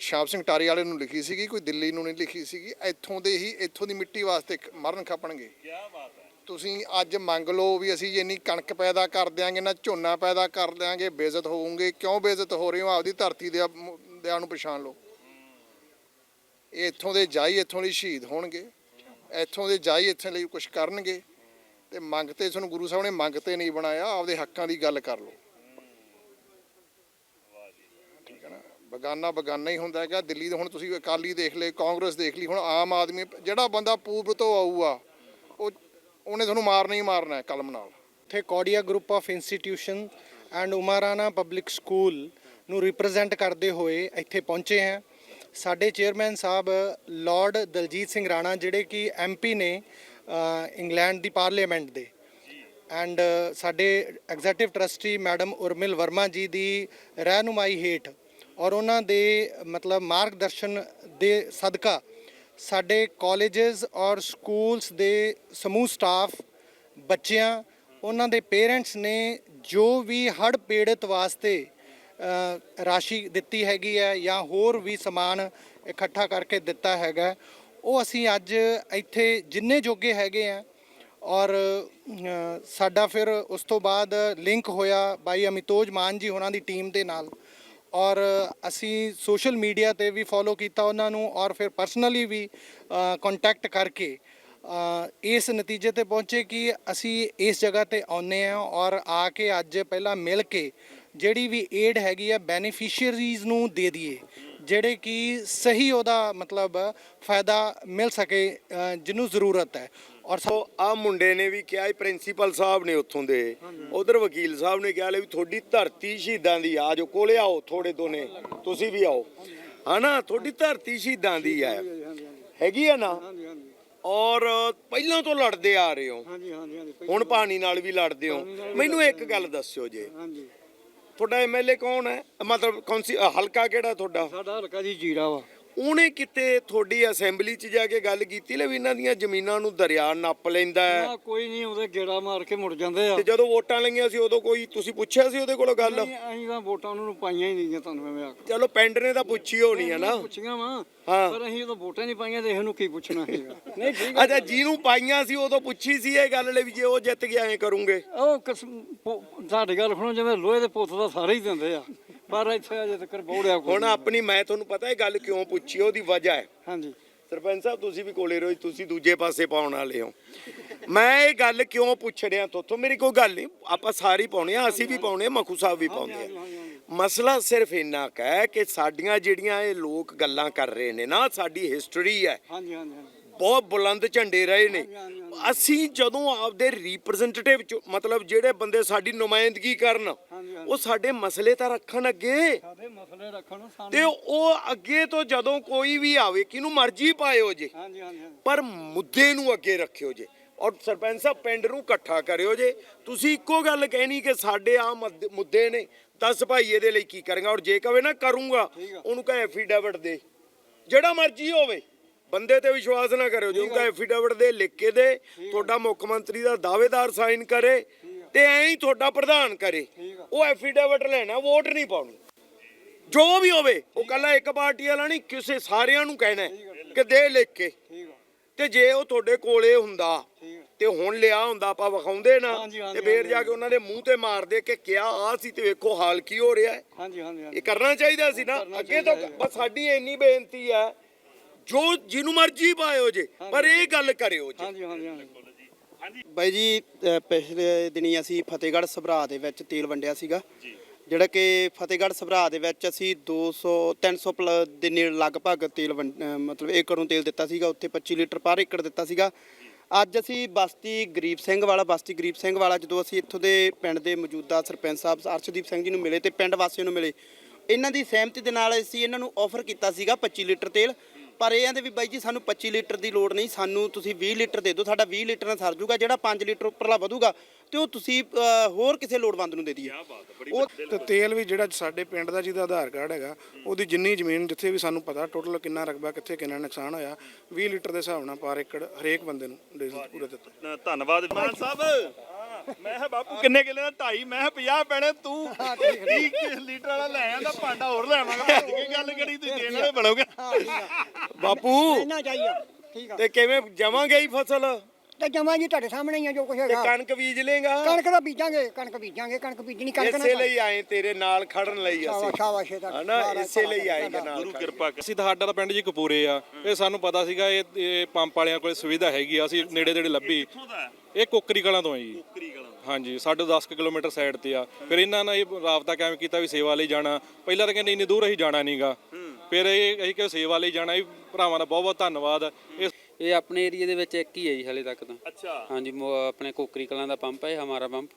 ਸ਼ਾਮ ਸਿੰਘ ਟਾਰੀ ਵਾਲੇ ਨੂੰ ਲਿਖੀ ਸੀਗੀ ਕੋਈ ਦਿੱਲੀ ਨੂੰ ਨਹੀਂ ਲਿਖੀ ਸੀਗੀ। ਇੱਥੋਂ ਦੇ ਹੀ ਇੱਥੋਂ ਦੀ ਮਿੱਟੀ ਵਾਸਤੇ ਮਰਨ ਖਪਣਗੇ। ਕੀ ਬਾਤ ਹੈ। ਤੁਸੀਂ ਅੱਜ ਮੰਗ ਲਓ ਵੀ ਅਸੀਂ ਇੰਨੀ ਕਣਕ ਪੈਦਾ ਕਰ ਦਿਆਂਗੇ ਨਾ ਝੋਨਾ ਪੈਦਾ ਕਰ ਦਿਆਂਗੇ ਬੇਇੱਜ਼ਤ ਹੋਵੋਗੇ। ਕਿਉਂ ਬੇਇੱਜ਼ਤ ਹੋ ਰਹੇ ਹੋ? ਆਪਦੀ ਧਰਤੀ ਦੇ ਦਿਆਂ ਨੂੰ ਪਛਾਣ ਲਓ। ਇਹ ਇੱਥੋਂ ਦੇ ਜਾਈ ਇੱਥੋਂ ਲਈ ਸ਼ਹੀਦ ਹੋਣਗੇ। ਇੱਥੋਂ ਦੇ ਜਾਈ ਇੱਥੇ ਲਈ ਕੁਝ ਕਰਨਗੇ। ਤੇ ਮੰਗ ਤੇ ਤੁਹਾਨੂੰ ਗੁਰੂ ਸਾਹਿਬ ਨੇ ਮੰਗ ਤੇ ਨਹੀਂ ਬਣਾਇਆ। ਆਪਦੇ ਹੱਕਾਂ ਦੀ ਗੱਲ ਕਰ ਲਓ ਠੀਕ ਹੈ ਨਾ ਬਗਾਨਾ ਬਗਾਨਾ ਹੀ ਹੁੰਦਾ ਹੈਗਾ। ਦਿੱਲੀ ਦੇ ਹੁਣ ਤੁਸੀਂ ਅਕਾਲੀ ਦੇਖ ਲਏ, ਕਾਂਗਰਸ ਦੇਖ ਲਈ, ਹੁਣ ਆਮ ਆਦਮੀ, ਜਿਹੜਾ ਬੰਦਾ ਪੂਰਬ ਤੋਂ ਆਊਗਾ, ਉਹ ਉਹਨੇ ਤੁਹਾਨੂੰ ਮਾਰਨਾ ਹੀ ਮਾਰਨਾ ਹੈ ਕਲਮ ਨਾਲ। ਇੱਥੇ Kodia group of institution and Umarana public school ਨੂੰ ਰਿਪਰੈਜ਼ੈਂਟ ਕਰਦੇ ਹੋਏ ਇੱਥੇ ਪਹੁੰਚੇ ਹੈ। ਸਾਡੇ ਚੇਅਰਮੈਨ ਸਾਹਿਬ ਲਾਰਡ ਦਲਜੀਤ ਸਿੰਘ ਰਾਣਾ, ਜਿਹੜੇ ਕਿ ਐਮਪੀ ਨੇ ਇੰਗਲੈਂਡ ਦੀ ਪਾਰਲੀਮੈਂਟ ਦੇ। ਐਂਡ ਸਾਡੇ executive trustee madam Urmil Verma ji ਦੀ ਰਹਿਨੁਮਾਈ ਹੇਠ ਔਰ ਉਹਨਾਂ ਦੇ, ਮਤਲਬ ਮਾਰਗਦਰਸ਼ਨ ਦੇ ਸਦਕਾ ਸਾਡੇ ਕਾਲਜਸ ਔਰ ਸਕੂਲਸ ਦੇ ਸਮੂਹ ਸਟਾਫ ਬੱਚਿਆਂ, ਉਹਨਾਂ ਦੇ ਪੇਰੈਂਟਸ ਨੇ ਜੋ ਵੀ ਹੜ੍ਹ ਪੀੜਤ ਵਾਸਤੇ ਰਾਸ਼ੀ ਦਿੱਤੀ ਹੈਗੀ ਹੈ ਜਾਂ ਹੋਰ ਵੀ ਸਮਾਨ ਇਕੱਠਾ ਕਰਕੇ ਦਿੱਤਾ ਹੈਗਾ, ਉਹ ਅਸੀਂ ਅੱਜ ਇੱਥੇ ਜਿੰਨੇ ਜੋਗੇ ਹੈਗੇ ਆ ਔਰ ਸਾਡਾ ਫਿਰ ਉਸ ਤੋਂ ਬਾਅਦ ਲਿੰਕ ਹੋਇਆ ਬਾਈ ਅਮਿਤੋਜ ਮਾਨ ਜੀ ਉਹਨਾਂ ਦੀ ਟੀਮ ਦੇ ਨਾਲ। ਔਰ ਅਸੀਂ ਸੋਸ਼ਲ ਮੀਡੀਆ ਤੇ ਵੀ ਫੋਲੋ ਕੀਤਾ ਉਹਨਾਂ ਨੂੰ ਔਰ ਫਿਰ ਪਰਸਨਲੀ ਵੀ ਕੰਟੈਕਟ ਕਰਕੇ ਇਸ ਨਤੀਜੇ ਤੇ ਪਹੁੰਚੇ ਕਿ ਅਸੀਂ ਇਸ ਜਗ੍ਹਾ ਤੇ ਆਉਨੇ ਆ ਔਰ ਆ ਕੇ ਅੱਜ ਪਹਿਲਾਂ ਮਿਲ ਕੇ ਜਿਹੜੀ ਵੀ ਏਡ ਹੈਗੀ ਆ ਬੈਨੀਫੀਸ਼ੀਅਰੀਜ਼ ਨੂੰ ਦੇ ਦਈਏ। ਜਿਹੜੇ ਕਿ ਸਹੀ ਉਹਦਾ ਮਤਲਬ ਫਾਇਦਾ ਮਿਲ ਸਕੇ ਜਿਹਨੂੰ ਜ਼ਰੂਰਤ ਹੈ। ਔਰ ਸਾ- ਆ ਮੁੰਡੇ ਨੇ ਵੀ ਕਿਹਾ ਪ੍ਰਿੰਸੀਪਲ ਸਾਹਿਬ ਨੇ ਉੱਥੋਂ ਦੇ। ਉਧਰ ਵਕੀਲ ਸਾਹਿਬ ਨੇ ਕਿਹਾ ਲੈ ਵੀ ਤੁਹਾਡੀ ਧਰਤੀ ਸ਼ਹੀਦਾਂ ਦੀ ਆ ਜੋ ਕੋਲੇ ਆਓ ਥੋੜੇ ਦੋਨੇ ਤੁਸੀਂ ਵੀ ਆਓ। ਹਨਾ ਤੁਹਾਡੀ ਧਰਤੀ ਸ਼ਹੀਦਾਂ ਦੀ ਆ ਹੈਗੀ ਆ ਨਾ? ਔਰ ਪਹਿਲਾਂ ਤੋਂ ਲੜਦੇ ਆ ਰਹੇ ਹੋ। ਹਾਂਜੀ ਹਾਂਜੀ ਹਾਂਜੀ ਹੁਣ ਪਾਣੀ ਨਾਲ ਵੀ ਲੜਦੇ ਹੋ। ਮੈਨੂੰ ਇੱਕ ਗੱਲ ਦੱਸਿਓ ਜੇ। ਹਾਂਜੀ। ਤੁਹਾਡਾ ਐਮਐਲਏ ਕੌਣ ਹੈ? ਮਤਲਬ ਕੌਂਸੀ ਅ, ਹਲਕਾ ਕਿਹੜਾ ਤੁਹਾਡਾ? ਸਾਡਾ ਹਲਕਾ ਜੀ ਜੀਰਾ ਵਾ। ਉਹਨੇ ਕਿਤੇ ਤੁਹਾਡੀ ਅਸੈਂਬਲੀ 'ਚ ਜਾ ਕੇ ਗੱਲ ਕੀਤੀ ਲੈ ਵੀ ਇਹਨਾਂ ਦੀਆਂ ਜ਼ਮੀਨਾਂ ਨੂੰ ਦਰਿਆ ਨੱਪ ਲੈਂਦਾ ਹੈ? ਨਾ ਕੋਈ ਨਹੀਂ ਉਹਦੇ ਗੇੜਾ ਮਾਰ ਕੇ ਮੁੜ ਜਾਂਦੇ ਆ। ਤੇ ਜਦੋਂ ਵੋਟਾਂ ਲਈਆਂ ਸੀ ਉਦੋਂ ਕੋਈ ਤੁਸੀਂ ਪੁੱਛਿਆ ਸੀ ਉਹਦੇ ਕੋਲੋਂ ਗੱਲ? ਨਹੀਂ, ਅਸੀਂ ਤਾਂ ਵੋਟਾਂ ਉਹਨਾਂ ਨੂੰ ਪਾਈਆਂ ਹੀ ਨਹੀਂ ਤੁਹਾਨੂੰ ਮੈਂ ਆਖ। ਚਲੋ ਪਿੰਡ ਨੇ ਤਾਂ ਪੁੱਛੀ ਹੋਣੀ ਹੈ ਨਾ। ਪੁੱਛੀਆਂ ਵਾ ਹਾਂ। ਪਰ ਅਸੀਂ ਤਾਂ ਵੋਟਾਂ ਨਹੀਂ ਪਾਈਆਂ ਤੇ ਇਹਨੂੰ ਕੀ ਪੁੱਛਣਾ ਹੈਗਾ? ਨਹੀਂ ਠੀਕ ਅੱਛਾ ਜਿਹਨੂੰ ਪਾਈਆਂ ਸੀ ਉਦੋਂ ਪੁੱਛੀ ਸੀ ਇਹ ਗੱਲ ਲੈ ਵੀ ਜੇ ਉਹ ਜਿੱਤ ਗਿਆ ਐ ਕਰੂੰਗੇ? ਉਹ ਕਿਸਮ ਪੋ- ਤੁਹਾਡੀ ਗੱਲ ਸੁਣੋ ਜਿਵੇਂ ਲੋਹੇ ਦੇ ਪੁੱਤ ਦਾ ਸਾਰੇ ਹੀ ਦਿੰਦੇ ਆ। ਪਰ ਇੱਥੇ ਅਜੇ ਤੱਕ ਬੋੜਿਆ ਕੋਈ ਹੁਣ। ਆਪਣੀ ਮੈਂ ਤੁਹਾਨੂੰ ਪਤਾ ਇਹ ਗੱਲ ਕਿਉਂ ਪੁੱਛੀ ਉਹਦੀ ਵਜ੍ਹਾ ਹੈ। ਹਾਂਜੀ। ਸਰਪੰਚ ਸਾਹਿਬ ਤੁਸੀਂ ਵੀ ਕੋਲੇ ਰਹੋ ਤੁਸੀਂ ਦੂਜੇ ਪਾਸੇ ਪਾਉਣ ਵਾਲੇ ਹੋ। ਮੈਂ ਇਹ ਗੱਲ ਕਿਉਂ ਪੁੱਛ ਰਿਹਾ ਤੁਹਾਥੋਂ ਮੇਰੀ ਕੋਈ ਗੱਲ ਨਹੀਂ ਆਪਾਂ ਸਾਰੀ ਪਾਉਣੇ ਆ ਅਸੀਂ ਵੀ ਪਾਉਣੇ ਮਖੂ ਸਾਹਿਬ ਵੀ ਪਾਉਂਦੇ ਆ। ਮਸਲਾ ਸਿਰਫ ਇੰਨਾ ਹੈ ਕਿ ਸਾਡੀਆਂ ਜਿਹੜੀਆਂ ਇਹ ਲੋਕ ਗੱਲਾਂ ਕਰ ਰਹੇ ਨੇ ਨਾ ਸਾਡੀ ਹਿਸਟਰੀ ਹੈ। ਹਾਂਜੀ ਹਾਂਜੀ ਹਾਂਜੀ। ਬਹੁਤ ਬੁਲੰਦ ਝੰਡੇ ਰਹੇ ਨੇ। ਅਸੀਂ ਜਦੋਂ ਆਪਦੇ ਰਿਪਰੈਜ਼ੈਂਟੇਟਿਵ ਮਤਲਬ ਜਿਹੜੇ ਬੰਦੇ ਸਾਡੀ ਨੁਮਾਇੰਦਗੀ ਕਰਨ ਉਹ ਸਾਡੇ ਮਸਲੇ ਤਾਂ ਰੱਖਣ ਅੱਗੇ। ਸਾਡੇ ਮਸਲੇ ਰੱਖਣ ਸਾਨੂੰ। ਤੇ ਉਹ ਅੱਗੇ ਤੋਂ ਜਦੋਂ ਕੋਈ ਵੀ ਆਵੇ ਕਿਹਨੂੰ ਮਰਜ਼ੀ ਪਾਇਓ ਜੇ। ਹਾਂਜੀ ਹਾਂਜੀ ਹਾਂਜੀ। ਪਰ ਮੁੱਦੇ ਨੂੰ ਅੱਗੇ ਰੱਖਿਓ ਜੇ। ਔਰ ਸਰਪੰਚ ਸਾਹਿਬ ਪਿੰਡ ਨੂੰ ਇਕੱਠਾ ਕਰਿਓ ਜੇ। ਤੁਸੀਂ ਇੱਕੋ ਗੱਲ ਕਹਿਣੀ ਕਿ ਸਾਡੇ ਆ ਮੁੱਦੇ ਨੇ। ਦੱਸ ਭਾਈ ਇਹਦੇ ਲਈ ਕੀ ਕਰਾਂਗਾ। ਔਰ ਜੇ ਕਵੇ ਨਾ ਕਰੂੰਗਾ। ਉਹਨੂੰ ਕਹੇ ਐਫੀਡੇਵਿਟ ਦੇ। ਜਿਹੜਾ ਮਰਜ਼ੀ ਹੋਵੇ। ਬੰਦੇ ਤੇ ਵਿਸ਼ਵਾਸ ਨਾ ਕਰਿਓ। ਜੇ ਉਹਨੂੰ ਕਹੇ ਐਫੀਡੇਵਿਟ ਦੇ ਲਿਖ ਕੇ ਦੇ। ਤੁਹਾਡਾ ਮੁੱਖ ਮੰਤਰੀ ਦਾ ਦਾਅਵੇਦਾਰ ਸਾਈਨ ਕਰੇ। ਤੇ ਐਂ ਹੀ ਤੁਹਾਡਾ ਪ੍ਰਧਾਨ ਕਰੇ। ਉਹ ਐਫੀਡੇਵਿਟ ਲੈਣਾ ਵੋਟ ਨਹੀਂ ਪਾਉਣੀ। ਜੋ ਵੀ ਹੋਵੇ ਉਹ ਕੱਲਾ ਇੱਕ ਪਾਰਟੀ ਵਾਲਾ ਨਹੀਂ ਕਿਸੇ ਸਾਰਿਆਂ ਨੂੰ ਕਹਿਣਾ ਕਿ ਦੇ ਲਿਖ ਕੇ। ਤੇ ਜੇ ਉਹ ਤੁਹਾਡੇ ਕੋਲੇ ਹੁੰਦਾ ਤੇ ਹੁਣ ਲਿਆ ਹੁੰਦਾ ਆਪਾਂ ਵਿਖਾਉਂਦੇ ਨਾ ਤੇ ਫੇਰ ਜਾ ਕੇ ਉਹਨਾਂ ਦੇ ਮੂੰਹ ਤੇ ਮਾਰਦੇ ਕਿ ਕਿਆ ਆ ਸੀ ਤੇ ਵੇਖੋ ਹਾਲ ਕੀ ਹੋ ਰਿਹਾ ਹੈ। ਹਾਂਜੀ ਹਾਂਜੀ ਹਾਂਜੀ। ਇਹ ਕਰਨਾ ਚਾਹੀਦਾ ਸੀ ਨਾ। ਅੱਗੇ ਤੋਂ ਬਸ ਸਾਡੀ ਇੰਨੀ ਬੇਨਤੀ ਹੈ ਜੋ ਜਿਹਨੂੰ ਮਰਜ਼ੀ ਪਾਇਓ ਜੇ ਪਰ ਇਹ ਗੱਲ ਕਰਿਓ ਜੇ। ਹਾਂਜੀ ਹਾਂਜੀ ਹਾਂਜੀ। ਬਾਈ ਜੀ ਅ, ਪਿਛਲੇ ਦਿਨੀ ਅਸੀਂ ਫਤਿਹਗੜ੍ਹ ਸਭਰਾ ਦੇ ਵਿੱਚ ਤੇਲ ਵੰਡਿਆ ਸੀਗਾ। ਜਿਹੜਾ ਕਿ ਫਤਿਹਗੜ੍ਹ ਸਭਰਾ ਦੇ ਵਿੱਚ ਅਸੀਂ 200 300 ਪਲ ਦੇ ਨੇੜੇ ਲਗਭਗ ਤੇਲ ਵੰਡ- ਅ, ਮਤਲਬ ਏਕੜ ਨੂੰ ਤੇਲ ਦਿੱਤਾ ਸੀਗਾ ਉੱਥੇ 25 ਲੀਟਰ ਪਰ ਏਕੜ ਦਿੱਤਾ ਸੀਗਾ। ਅੱਜ ਅਸੀਂ ਬਸਤੀ ਗਰੀਬ ਸਿੰਘ ਵਾਲਾ ਬਸਤੀ ਗਰੀਬ ਸਿੰਘ ਵਾਲਾ ਜਦੋਂ ਅਸੀਂ ਇੱਥੋਂ ਦੇ ਪਿੰਡ ਦੇ ਮੌਜੂਦਾ ਸਰਪੰਚ ਸਾਹਿਬ ਅਰਸ਼ਦੀਪ ਸਿੰਘ ਜੀ ਨੂੰ ਮਿਲੇ ਤੇ ਪਿੰਡ ਵਾਸੀਆਂ ਨੂੰ ਮਿਲੇ ਇਹਨਾਂ ਦੀ ਸਹਿਮਤੀ ਦੇ ਨਾਲ ਅਸੀਂ ਇਹਨਾਂ ਨੂੰ ਆਫਰ ਕੀਤਾ ਸੀਗਾ 25 ਲੀਟਰ ਤੇਲ। ਪਰ ਇਹ ਆਂਦੇ ਵੀ ਬਾਈ ਜੀ ਸਾਨੂੰ 25 ਲੀਟਰ ਦੀ ਲੋੜ ਨਹੀਂ ਸਾਨੂੰ ਤੁਸੀਂ 20 ਲੀਟਰ ਦੇ ਦਿਓ ਸਾਡਾ 20 ਲੀਟਰ ਨਾਲ ਸਰ ਜੂਗਾ ਜਿਹੜਾ 5 ਲੀਟਰ ਉੱਪਰਲਾ ਵਧੂਗਾ ਤੇ ਉਹ ਤੁਸੀਂ ਅ, ਹੋਰ ਕਿਸੇ ਲੋੜਵੰਦ ਨੂੰ ਦੇ ਦਈਏ। ਉਹ ਤੇ ਤੇਲ ਵੀ ਜਿਹੜਾ ਸਾਡੇ ਪਿੰਡ ਦਾ ਜਿਹਦਾ ਆਧਾਰ ਕਾਰਡ ਹੈਗਾ ਉਹਦੀ ਜਿੰਨੀ ਜ਼ਮੀਨ ਜਿੱਥੇ ਵੀ ਸਾਨੂੰ ਪਤਾ ਟੋਟਲ ਕਿੰਨਾ ਰਕਬਾ ਕਿੱਥੇ ਕਿੰਨਾ ਨੁਕਸਾਨ ਹੋਇਆ 20 ਲੀਟਰ ਦੇ ਹਿਸਾਬ ਨਾਲ ਪਰ ਏਕੜ ਹਰੇਕ ਬੰਦੇ ਨੂੰ ਡੀਜ਼ਲ ਪੂਰਾ ਦਿੱਤਾ। ਧੰਨਵਾਦ ਮਾਨ ਸਾਹਿਬ। ਮੈਂ ਕਿਹਾ ਬਾਪੂ ਕਿੰਨੇ ਕਿੱਲੇ ਦਾ ਢਾਈ? ਮੈਂ ਕਿਹਾ 50 ਪੈਣੇ ਤੂੰ। 30 ਲੀਟਰ ਵਾਲਾ ਲੈ ਆਂਦਾ ਭਾਂਡਾ ਹੋਰ ਲੈ ਆਵਾਂਗਾ। ਭੱਜ ਕੇ ਗੱਲ ਕਰੀ ਤੁਸੀਂ ਦੇਣ ਵਾਲੇ ਬਣੋਗੇ। ਬਾਪੂ। ਇੰਨਾ ਚਾਹੀਦਾ ਠੀਕ ਆ। ਤੇ ਕਿਵੇਂ ਜਮਾਂਗੇ ਹੀ ਫਸਲ? ਤੇ ਜਮਾ ਜੀ ਤੁਹਾਡੇ ਸਾਹਮਣੇ ਹੀ ਆ ਜੋ ਕੁਝ ਤੇ ਹੈਗਾ। ਕਣਕ ਬੀਜ ਲੇਗਾ? ਕਣਕ ਦਾ ਬੀਜਾਂਗੇ ਕਣਕ ਬੀਜਾਂਗੇ ਕਣਕ ਬੀਜਣੀ ਕਣਕ ਇਸੇ ਲਈ ਆਏ ਤੇਰੇ ਨਾਲ ਖੜਨ ਲਈ ਸ਼ਾਬਾਸ਼ ਅਸੀਂ। ਸ਼ਾਬਾਸ਼ ਇਹ ਤਾਂ ਹਨਾ ਮਹਾਰਾਜ ਇਸੇ ਲਈ ਆਏ। ਨਾਲ ਗੁਰੂ ਕਿਰਪਾ ਕਰ। ਅਸੀਂ ਤਾਂ ਸਾਡਾ ਤਾਂ ਪਿੰਡ ਜੀ ਕਪੂਰੇ ਆ। ਇਹ ਸਾਨੂੰ ਪਤਾ ਸੀਗਾ ਇਹ ਇਹ ਪੰਪ ਵਾਲਿਆਂ ਕੋਲ ਸੁਵਿਧਾ ਹੈਗੀ ਆ। ਅਸੀਂ ਨੇੜੇ ਤੇੜੇ ਲੱਭੀ। ਇਹ ਕੋਕਰੀ ਕਲਾਂ ਤੋਂ ਆ ਜੀ। ਹਾਂਜੀ ਸਾਡੇ 10 ਕੁ ਕਿਲੋਮੀਟਰ ਸਾਈਡ ਤੇ ਆ। ਫਿਰ ਇਹਨਾਂ ਨੇ ਇਹ ਰਾਬਤਾ ਕਾਇਮ ਕੀਤਾ ਵੀ ਸੇਵਾ ਲਈ ਜਾਣਾ। ਪਹਿਲਾਂ ਤਾਂ ਕਹਿੰਦੇ ਇੰਨੀ ਦੂਰ ਅਸੀਂ ਜਾਣਾ ਨਹੀਂਗਾ ਫਿਰ ਇਹ ਅਸੀਂ ਕਿ ਸੇਵਾ ਲਈ ਜਾਣਾ। ਇਹ ਭਰਾਵਾਂ ਦਾ ਬਹੁਤ ਬਹੁਤ ਧੰਨਵਾਦ। ਇਹ ਇਹ ਆਪਣੇ ਏਰੀਆ ਦੇ ਵਿੱਚ ਇੱਕ ਹੀ ਹੈ ਜੀ ਹਲੇ ਤੱਕ ਤਾਂ। ਅੱਛਾ। ਹਾਂਜੀ ਮੋ- ਆਪਣੇ ਕੋਕਰੀ ਕਲਾਂ ਦਾ ਪੰਪ ਹੈ ਹਮਾਰਾ ਪੰਪ।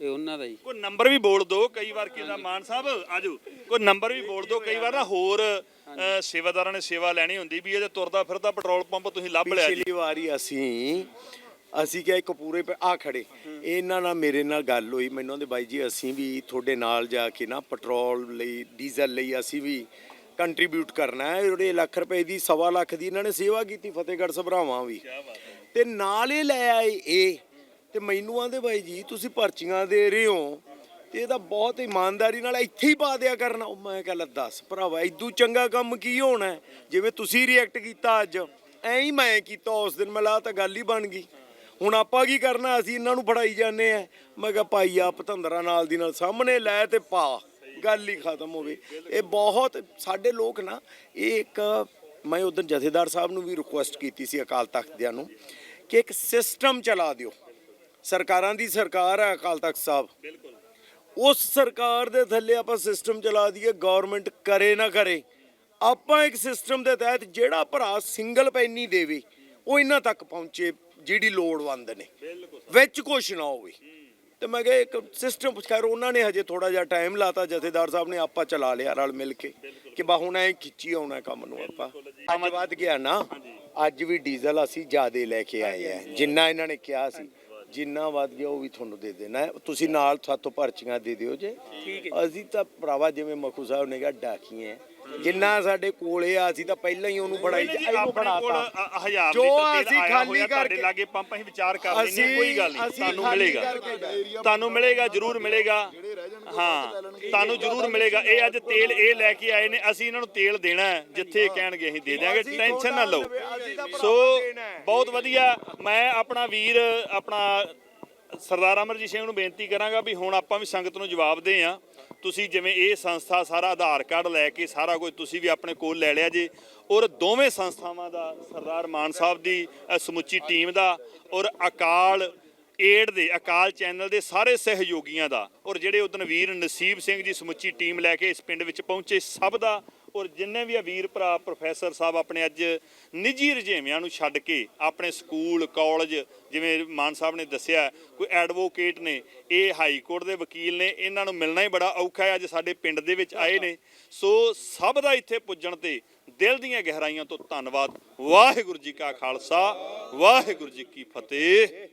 ਇਹ ਉਹਨਾਂ ਦਾ ਜੀ ਕੋਈ ਨੰਬਰ ਵੀ ਬੋਲ ਦਿਓ ਕਈ ਵਾਰ ਕਿਹਦਾ ਮਾਨ ਸਾਹਿਬ ਆਜੋ। ਕੋਈ ਨੰਬਰ ਵੀ ਬੋਲ ਦਿਓ ਕਈ ਵਾਰ ਨਾ ਹੋਰ ਅ, ਸੇਵਾਦਾਰਾਂ ਨੇ ਸੇਵਾ ਲੈਣੀ ਹੁੰਦੀ ਵੀ ਇਹ ਤੇ ਤੁਰਦਾ ਫਿਰਦਾ ਪੈਟਰੋਲ ਪੰਪ ਤੁਸੀਂ ਲੱਭ ਲਿਆ ਜੀ। ਪਿਛਲੀ ਵਾਰੀ ਅਸੀਂ ਅਸੀਂ ਕਿਹਾ ਇੱਕ ਪੂਰੇ ਆ ਖੜੇ। ਇਹਨਾਂ ਨਾਲ ਮੇਰੇ ਨਾਲ ਗੱਲ ਹੋਈ ਮੈਨੂੰ ਦੇ ਬਾਈ ਜੀ ਅਸੀਂ ਵੀ ਤੁਹਾਡੇ ਨਾਲ ਜਾ ਕੇ ਨਾ ਪੈਟਰੋਲ ਲਈ ਡੀਜ਼ਲ ਲਈ ਅਸੀਂ ਵੀ ਕੰਟਰੀਬਿਊਟ ਕਰਨਾ ਹੈ। ਜਿਹੜੇ ਲੱਖ ਰੁਪਏ ਦੀ ਸਵਾ ਲੱਖ ਦੀ ਇਹਨਾਂ ਨੇ ਸੇਵਾ ਕੀਤੀ ਫਤਿਹਗੜ੍ਹ ਸਭਰਾਵਾਂ ਵੀ। ਤੇ ਨਾਲ ਇਹ ਲੈ ਆਏ ਇਹ ਤੇ ਮੈਨੂੰ ਆਂਦੇ ਬਾਈ ਜੀ ਤੁਸੀਂ ਪਰਚੀਆਂ ਦੇ ਰਹੇ ਹੋ। ਤੇ ਇਹਦਾ ਬਹੁਤ ਇਮਾਨਦਾਰੀ ਨਾਲ ਇੱਥੇ ਹੀ ਪਾ ਦਿਆ ਕਰਨਾ। ਮੈਂ ਕਿਹਾ ਲੈ ਦੱਸ ਭਰਾਵਾ ਇਦੂ ਚੰਗਾ ਕੰਮ ਕੀ ਹੋਣਾ ਹੈ? ਜਿਵੇਂ ਤੁਸੀਂ ਰਿਐਕਟ ਕੀਤਾ ਅੱਜ ਐਂ ਹੀ ਮੈਂ ਕੀਤਾ ਉਸ ਦਿਨ ਮੈਂ ਲਾ ਤਾਂ ਗੱਲ ਹੀ ਬਣ ਗਈ। ਹੁਣ ਆਪਾਂ ਕੀ ਕਰਨਾ? ਅਸੀਂ ਇਹਨਾਂ ਨੂੰ ਫੜਾਈ ਜਾਂਦੇ ਆ। ਮੈਂ ਕਿਹਾ ਭਾਈ ਆ ਪਤੰਦਰਾ ਨਾਲ ਦੀ ਨਾਲ ਸਾਹਮਣੇ ਲੈ ਤੇ ਪਾ। ਗੱਲ ਹੀ ਖਤਮ ਹੋਵੇ। ਇਹ ਬਹੁਤ, ਸਾਡੇ ਲੋਕ ਨਾ, ਇਹ ਇੱਕ ਮੈਂ ਉਦੋਂ ਜਥੇਦਾਰ ਸਾਹਿਬ ਨੂੰ ਵੀ ਰਿਕੁਐਸਟ ਕੀਤੀ ਸੀ ਅਕਾਲ ਤਖਤ ਦਿਆਂ ਨੂੰ ਕਿ ਇੱਕ ਸਿਸਟਮ ਚਲਾ ਦਿਓ। ਸਰਕਾਰਾਂ ਦੀ ਸਰਕਾਰ ਹੈ ਅਕਾਲ ਤਖਤ ਸਾਹਿਬ। ਉਸ ਸਰਕਾਰ ਦੇ ਥੱਲੇ ਆਪਾਂ ਸਿਸਟਮ ਚਲਾ ਦਈਏ ਗਵਰਨਮੈਂਟ ਕਰੇ ਨਾ ਕਰੇ। ਆਪਾਂ ਇੱਕ ਸਿਸਟਮ ਦੇ ਤਹਿਤ ਜਿਹੜਾ ਭਰਾ ਸਿੰਗਲ ਪੈਨੀ ਦੇਵੇ, ਉਹ ਇਹਨਾਂ ਤੱਕ ਪਹੁੰਚੇ ਜਿਹੜੀ ਲੋੜਵੰਦ ਨੇ। ਵਿੱਚ ਕੁਛ ਨਾ ਹੋਵੇ। ਤੇ ਮੈਂ ਕਿਹਾ ਇੱਕ ਸਿਸਟਮ ਖੈਰ ਉਹਨਾਂ ਨੇ ਹਜੇ ਥੋੜਾ ਜਿਹਾ ਟਾਈਮ ਲਾਤਾ ਜਥੇਦਾਰ ਸਾਹਿਬ ਨੇ ਆਪਾਂ ਚਲਾ ਲਿਆ ਰਲ ਮਿਲ ਕੇ। ਕਿ ਬਾ ਹੁਣ ਐ ਖਿੱਚੀ ਆਉਣਾ ਕੰਮ ਨੂੰ ਆਪਾਂ। ਅੱਜ ਵੱਧ ਗਿਆ ਨਾ ਅੱਜ ਵੀ ਡੀਜ਼ਲ ਅਸੀਂ ਜ਼ਿਆਦੇ ਲੈ ਕੇ ਆਏ ਆ। ਜਿੰਨਾ ਇਹਨਾਂ ਨੇ ਕਿਹਾ ਸੀ ਜਿੰਨਾ ਵੱਧ ਗਿਆ ਉਹ ਵੀ ਤੁਹਾਨੂੰ ਦੇ ਦੇਣਾ। ਤੁਸੀਂ ਨਾਲ ਸਾਥੋਂ ਪਰਚੀਆਂ ਦੇ ਦਿਓ ਜੇ। ਅਸੀਂ ਤਾਂ ਭਰਾਵਾ ਜਿਵੇਂ ਮਖੂ ਸਾਹਿਬ ਨੇ ਕਿਹਾ ਡਾਕੀਏ ਜਿੰਨਾ ਸਾਡੇ ਕੋਲੇ ਆ ਅਸੀਂ ਤਾਂ ਪਹਿਲਾਂ ਹੀ ਉਹਨੂੰ ਫੜਾਈ ਇਹਨੂੰ ਹਜ਼ਾਰ ਜੋ ਅਸੀਂ ਖਾਲੀ ਕਰਕੇ- ਲਾਗੇ ਪੰਪ ਅਸੀਂ ਵਿਚਾਰ ਕਰ ਲੈਂਦੇ ਹਾਂ ਕੋਈ ਗੱਲ ਨਹੀਂ ਤੁਹਾਨੂੰ ਮਿਲੇਗਾ। ਤੁਹਾਨੂੰ ਮਿਲੇਗਾ ਜ਼ਰੂਰ ਮਿਲੇਗਾ। ਹਾਂ ਤੁਹਾਨੂੰ ਜ਼ਰੂਰ ਮਿਲੇਗਾ। ਇਹ ਅੱਜ ਤੇਲ ਇਹ ਲੈ ਕੇ ਆਏ ਨੇ ਅਸੀਂ ਇਹਨਾਂ ਨੂੰ ਤੇਲ ਦੇਣਾ ਜਿੱਥੇ ਕਹਿਣਗੇ ਅਸੀਂ ਦੇ ਦਿਆਂਗੇ ਟੈਨਸ਼ਨ ਨਾ ਲਓ। ਸੋ। ਬਹੁਤ ਵਧੀਆ। ਮੈਂ ਆਪਣਾ ਵੀਰ ਆਪਣਾ ਸਰਦਾਰ ਅਮਰਜੀਤ ਸਿੰਘ ਨੂੰ ਬੇਨਤੀ ਕਰਾਂਗਾ ਵੀ ਹੁਣ ਆਪਾਂ ਵੀ ਸੰਗਤ ਨੂੰ ਜਵਾਬ ਦੇ ਆ ਤੁਸੀਂ ਜਿਵੇਂ ਇਹ ਸੰਸਥਾ ਸਾਰਾ ਆਧਾਰ ਕਾਰਡ ਲੈ ਕੇ ਸਾਰਾ ਕੁਝ ਤੁਸੀਂ ਵੀ ਆਪਣੇ ਕੋਲ ਲੈ ਲਿਆ ਜੇ। ਔਰ ਦੋਵੇਂ ਸੰਸਥਾਵਾਂ ਦਾ ਸਰਦਾਰ ਮਾਨ ਸਾਹਿਬ ਦੀ ਸਮੁੱਚੀ ਟੀਮ ਦਾ ਔਰ ਅਕਾਲ ਏਡ ਦੇ, ਅਕਾਲ ਚੈਨਲ ਦੇ ਸਾਰੇ ਸਹਿਯੋਗੀਆਂ ਦਾ ਔਰ ਜਿਹੜੇ ਉਦਨ ਵੀਰ ਨਸੀਬ ਸਿੰਘ ਜੀ ਸਮੁੱਚੀ ਟੀਮ ਲੈ ਕੇ ਇਸ ਪਿੰਡ ਵਿੱਚ ਪਹੁੰਚੇ ਸਭ ਦਾ ਔਰ ਜਿੰਨੇ ਵੀ ਆ ਵੀਰ ਭਰਾ, ਪ੍ਰੋਫੈਸਰ ਸਾਹਿਬ ਆਪਣੇ ਅੱਜ ਨਿੱਜੀ ਰੁਝੇਵਿਆਂ ਨੂੰ ਛੱਡ ਕੇ ਆਪਣੇ ਸਕੂਲ, ਕਾਲਜ, ਜਿਵੇਂ ਮਾਨ ਸਾਹਿਬ ਨੇ ਦੱਸਿਆ, ਕੋਈ ਐਡਵੋਕੇਟ ਨੇ, ਇਹ ਹਾਈ ਕੋਰਟ ਦੇ ਵਕੀਲ ਨੇ, ਇਹਨਾਂ ਨੂੰ ਮਿਲਣਾ ਹੀ ਬੜਾ ਔਖਾ ਹੈ, ਅੱਜ ਸਾਡੇ ਪਿੰਡ ਦੇ ਵਿੱਚ ਆਏ ਨੇ। ਸੋ ਸਭ ਦਾ ਇੱਥੇ ਪੁੱਜਣ ਤੇ ਦਿਲ ਦੀਆਂ ਗਹਿਰਾਈਆਂ ਤੋਂ ਧੰਨਵਾਦ। ਵਾਹਿਗੁਰੂ ਜੀ ਕਾ ਖਾਲਸਾ, ਵਾਹਿਗੁਰੂ ਜੀ ਕੀ ਫਤਿਹ।